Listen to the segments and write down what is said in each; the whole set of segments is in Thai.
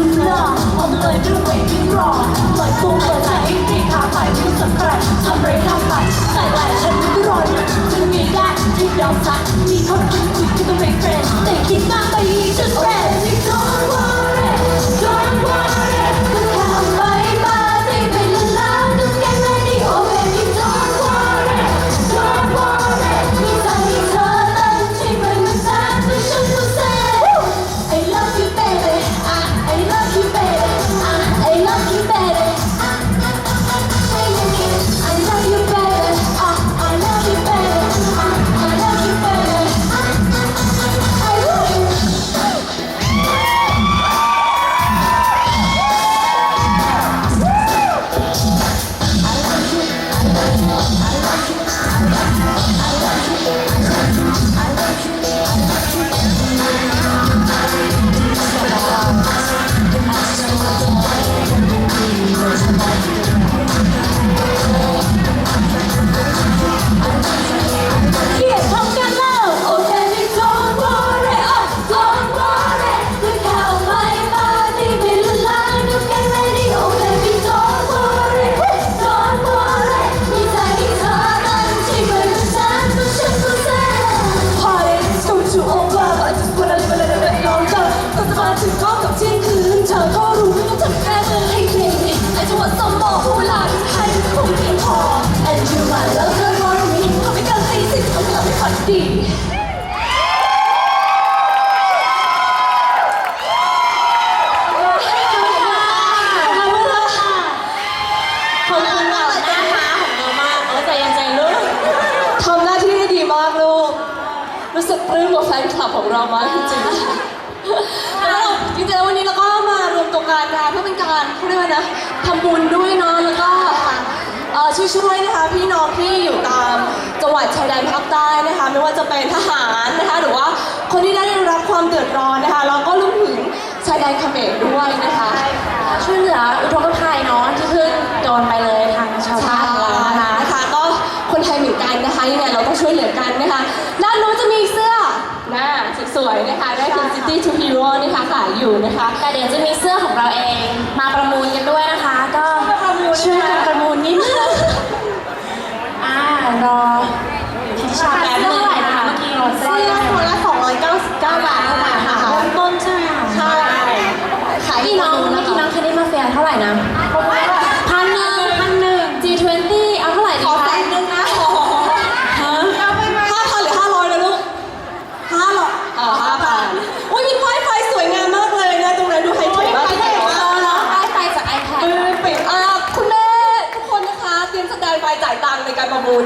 จุดหล่อผมเลยด้วยเวทีรอเปิดตู้เปิดใจที่ขาไปที่สำคัญทำไรทำไปใส่ไหลฉันไม่รอเนี่ยจึงมีได้ที่เดาซักมีคนคิดคุยที่ต้องเป็นเฟรนด์แต่คิดมากไป just friend ปลื้มกับแฟนคลับของเรามากจริงๆแล้วเราจริงแล้ววันนี้เราก็มารวมตัวกันนะเพื่อเป็นการเขาเรียกว่านะทำบุญด้วยเนาะแล้วก็ช่วยช่วยนะคะพี่น้องที่อยู่ตามจังหวัดชายแดนภาคใต้นะคะ ไม่ว่าจะเป็นทหารนะคะ หรือว่าคนที่ได้รับความเดือดร้อนนะคะเราก็รวมถึงชายแดนเขมรด้วยนะคะ ช่วยเหลืออุทกภัยเนาะที่คือ to Hero นะคะขายอยู่นะคะ แต่เดี๋ยวจะมีเสื้อของเราเอง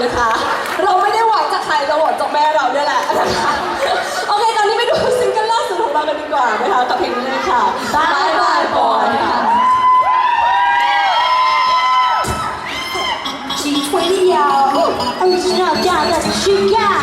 ะคะ เราไม่ได้หวังจากใครเราหวังจากแม่เราเนี่ยแหละนะคะโอเคตอนนี้ไปดูซิงเกิลล่าสุดของเรากันดีกว่านะคะกับเพลงนี้ค่ะบายบายบอยค่ะชีวิตยาว original ยาวแต่ชื่อยาก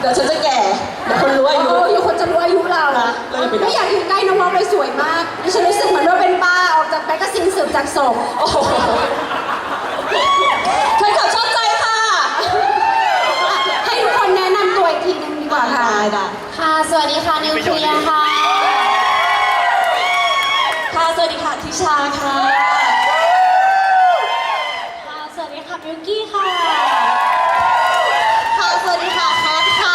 เดี๋ยวฉันจะแก่เดี๋ยวคนรู้อายุโอ้อยู่คนจะรู้อายุเรานะเราอย่าไปนับไม่อยากอยู่ใกล้น้องๆเลยสวยมากดิฉันรู้สึกเหมือนว่าเป็นป้าออกจากแมกกาซีนสืบจากศพโอ้โหแฟนคลับชอบใจค่ะ ให้ทุกคนแนะนำตัวอีกทีหนึงดีกว่าค่ะ ได้ได้ค่ะ สวัสดีค่ะ นิวเคลียร์ค่ะ ค่ะ สวัสดีค่ะ ทิชาค่ะค่ะ สวัสดีค่ะบิวกี้ค่ะ ค่ะ สวัสดีค่ะแคทค่ะ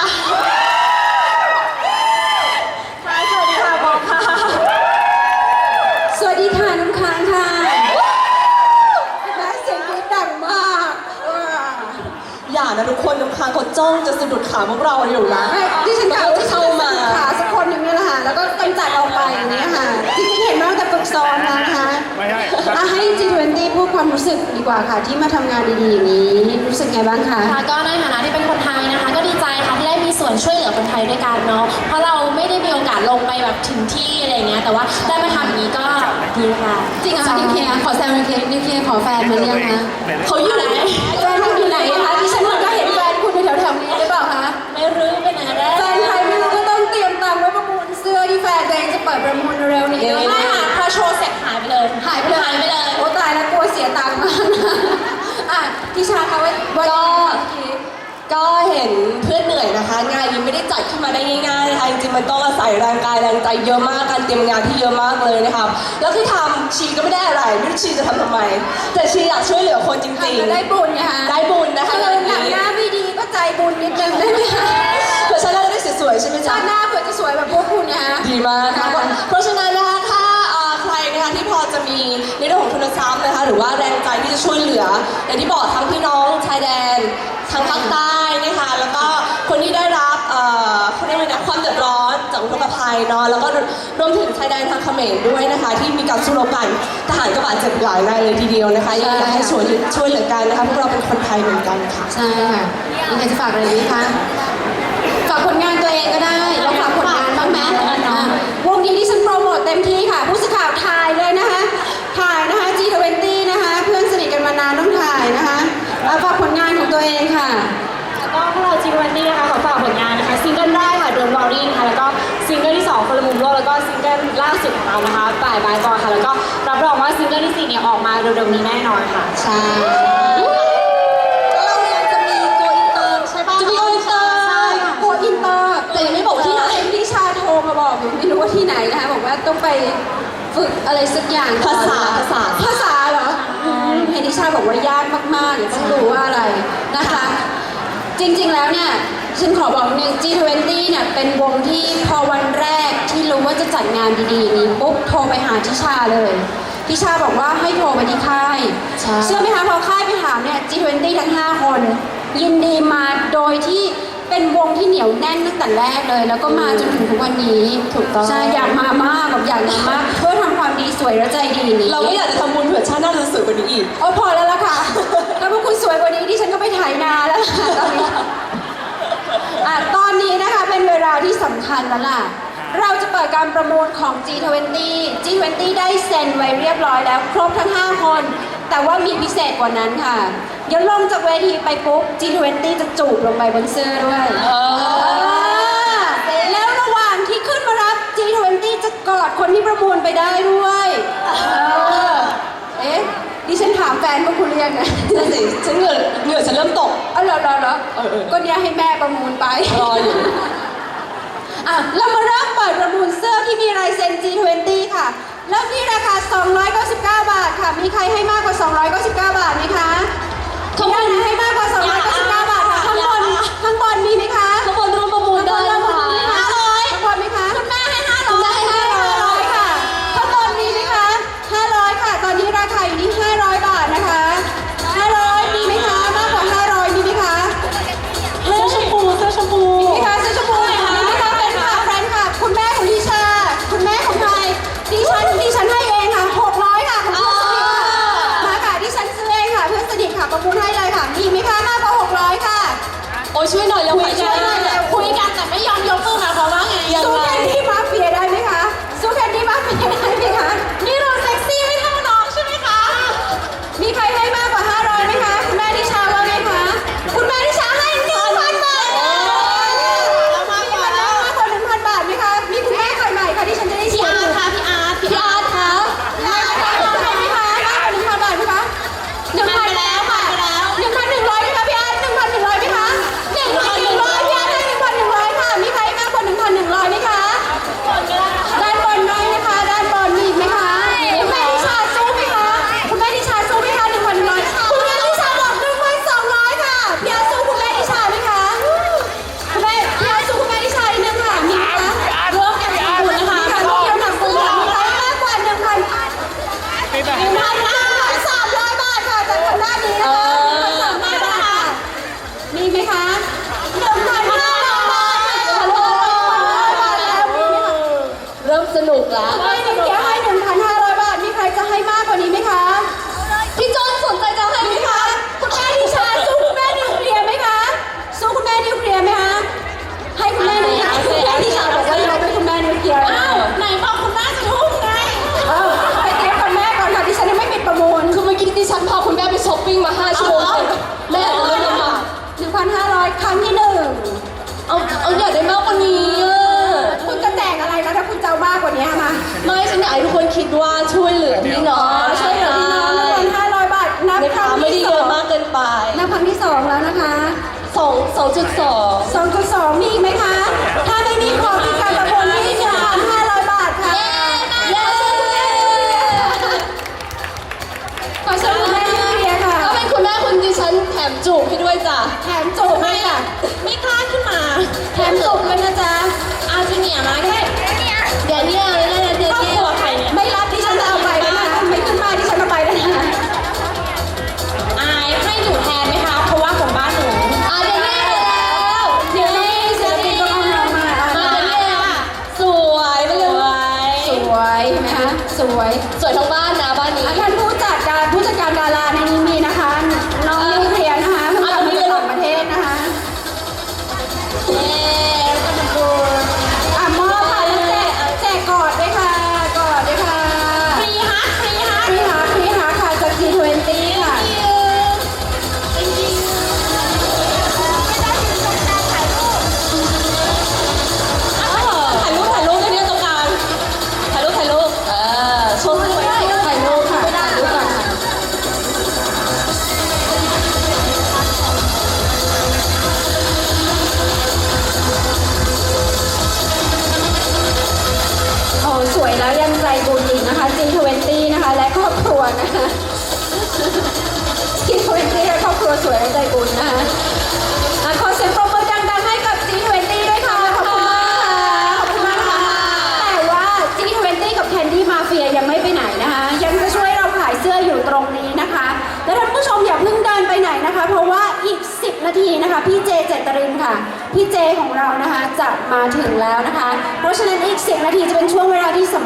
ค่ะ สวัสดีค่ะบอมค่ะ สวัสดีค่ะน้ำค้างค่ะแม้เสียงกรี๊ดดังมากว้า อย่านะทุกคนน้ำค้างเขา จ้องจะสะดุดขาพวกเราอยู่นะไม่ดิฉันกะว่าจะเข้ามาขาสักคนหนึ่งเนี่ยแหละค่ะแล้วก็กำจัดออกไปอย่างเนี้ยค่ะจริงๆเห็นมาตั้งแต่ฝึกซ้อมแล้วนะคะไม่ให้อะให้ G20 พูดความรู้สึกดีกว่าค่ะ ที่มาทำงานดีๆอย่างนี้ รู้สึกไงบ้างคะค่ะก็ในฐานะที่เป็นคนไทยนะคะ ก็ดีใจค่ะที่ได้มีส่วนช่วยเหลือคนไทยด้วยกันเนาะเพราะเราไม่ได้มีโอกาสลงไปแบบถึงที่อะไรเงี้ยแต่ว่าได้มาทำอย่างนี้ก็ดีค่ะจริงเหรอคะนิวเคลียร์ขอแซวนิวเคลียร์นิวเคลียร์ขอแฟนมาเรียกนะเขาอยู่ไหนแฟนคุณอยู่ไหน ประมูลเร็วๆนี้ด้วยไม่ค่ะพอโชว์เสร็จหายไปเลยหายไปเลยหายไปเลยโอ้ตายแล้วกลัวเสียตังค์มากนะอะทิชาคะไว้ไว้ก็ก็เห็นเพื่อนเหนื่อยนะคะ งานนี้ไม่ได้จัดขึ้นมาได้ง่ายๆนะคะจริงๆมันต้องอาศัยแรงกายแรงใจเยอะมากการเตรียมงานที่เยอะมากเลยนะครับแล้วที่ทำชีก็ไม่ได้อะไรไม่รู้ชีจะทำทำไม แต่ชีอยากช่วยเหลือคนจริงทำจะได้ๆบุญไงคะได้บุญนะคะคือหนังหน้าไม่ดีก็ใจบุญนิดนึงได้ไหมคะเพื่อฉันจะได้สวยๆใช่ไหมชาจ๊ะติหน้าเผื่อจะสวยแบบพวกคุณนะฮะดีมากนะคะเพราะฉะนั้น ที่พอจะมีในเรื่องของทุนทรัพย์นะคะหรือว่าแรงใจที่จะช่วยเหลืออย่างที่บอกทั้งพี่น้องชายแดนทางภาคใต้นะคะแล้วก็คนที่ได้รับเอ่อเขาเรียกว่าไงนะความเดือดร้อนจากอุทกภัยเนาะแล้วก็รวมถึงชายแดนทางเขมรด้วยนะคะ ที่มีการสู้รบกันทหารก็บาดเจ็บหลายนายเลยทีเดียวนะคะยังอยากให้ช่วยช่วยเหลือกันนะคะพวกเราเป็นคนไทยเหมือนกันค่ะ ใช่ค่ะมีใครจะฝากอะไรไหมคะ ฝากผลงานตัวเองก็ได้แล้วฝากผลงานบ้างไหมอะวงนี้ที่ฉันโปรโมทเต็มที่ค่ะ ผู้สื่อข่าวถ่ายเลยนะคะถ่าย นะคะ G20 นะคะ เพื่อนสนิทกันมานานต้องถ่ายนะคะเอาฝากผลงานของตัวเองค่ะก็พวกเราจีวันนี้นะคะขอฝากผลงานนะคะซิงเกิลแรกค่ะ Don't Worry นะคะแล้วก็ซิงเกิลที่สองคนละมุมโลกแล้วก็ซิงเกิลล่าสุดของเรานะคะบ่ายบายบอยค่ะ แล้วก็รับรองว่าซิงเกิลที่สี่เนี่ยออกมาเร็วๆนี้แน่นอนค่ะใช่เรายังจะมีโกอินเตอร์ใช่ปะจะมีโกอินเตอร์ใช่โกอินเตอร์แต่ยังไม่บอกว่าที่ไหนเห็นพี่ชาโทรมาบอกอยู่ไม่รู้ว่าที่ไหนนะคะบอกว่าต้องไป ฝึกอะไรสักอย่างก่อนภาษาภาษาภาษาเหรออืมเห็นนิชาบอกว่ายากมากๆเดี๋ยวต้องดูว่าอะไรนะคะ จริงๆแล้วเนี่ยฉันขอบอกหนึ่ง G20 เนี่ยเป็นวงที่พอวันแรกที่รู้ว่าจะจัดงานดีๆอย่างนี้ปุ๊บโทรไปหาทิชาเลยทิชาบอกว่าให้โทรไปที่ค่ายใช่เชื่อไหมคะพอค่ายไปถามเนี่ย G20 ทั้ง 5 คน ยินดีมาโดยที่ เป็นวงที่เหนียวแน่นตั้งแต่แรกเลย แล้วก็มาจนถึงทุกวันนี้ถูกต้อง ใช่อยากมามากแบบอยากมามากเพื่อทำความดีสวยและใจดีนี้เราไม่อยากจะทำบุญเผื่อชาติหน้าจะสวยกว่านี้อีก โอ้พอแล้วล่ะค่ะ ถ้าพวกคุณสวยกว่านี้ดิฉันก็ไปถ่ายนาแล้วล่ะตอนนี้อะตอนนี้นะคะเป็นเวลาที่สำคัญแล้วล่ะ เราจะเปิดการประมูลของ G20 G20 ได้เซ็นไว้เรียบร้อยแล้ว ครบทั้ง 5 คน แต่ว่ามีพิเศษกว่านั้นค่ะเดี๋ยวลงจากเวทีไปปุ๊บ G20 จะจูบลงไปบนเสื้อด้วยเออ แล้วระหว่างที่ขึ้นมารับ G20 จะกอดคนที่ประมูลไปได้ด้วยเออเอ๊ะดิฉันถามแฟนว่าคุณเรียนนะนั่นสิฉันเหงื่อเหงื่อฉันเริ่มตกอ๋อเหรอเหรอเหรอเออเออ ก็เนี่ยให้แม่ประมูลไป รออยู่ อะเรามาเริ่มเปิดประมูลเสื้อที่มีลายเซ็น G20 ค่ะ เริ่มที่ราคา 299 บาทค่ะ มีใครให้มากกว่า 299 บาทไหมคะ ข้างบนให้มากกว่า299บาทค่ะข้างบนข้างบนมีไหมคะ สองจุดสองสองจุดสองมีอีกไหมคะ วนะคะที่คนที่ครอบครัวสวยและใจบุญนะคะขอเสียงปรบมือดังๆให้กับ G20 ด้วยค่ะ ขอบคุค่ะขอบคุณมากค่ะ แต่ว่า G20 กับ Candy Mafia ยังไม่ไปไหนนะคะ ยังจะช่วยเราขายเสื้ออยู่ตรงนี้นะคะ และท่านผู้ชมอย่าพิ่งเดินไปไหนนะคะ เพราะว่าอีก 10 นาทีนะคะ พี่เจเจตรินค่ะ พี่เจของเรานะคะจะมาถึงแล้วนะคะ เพราะฉะนั้นอีก 10 นาทีจะเป็นช่วงเวลาที่สำ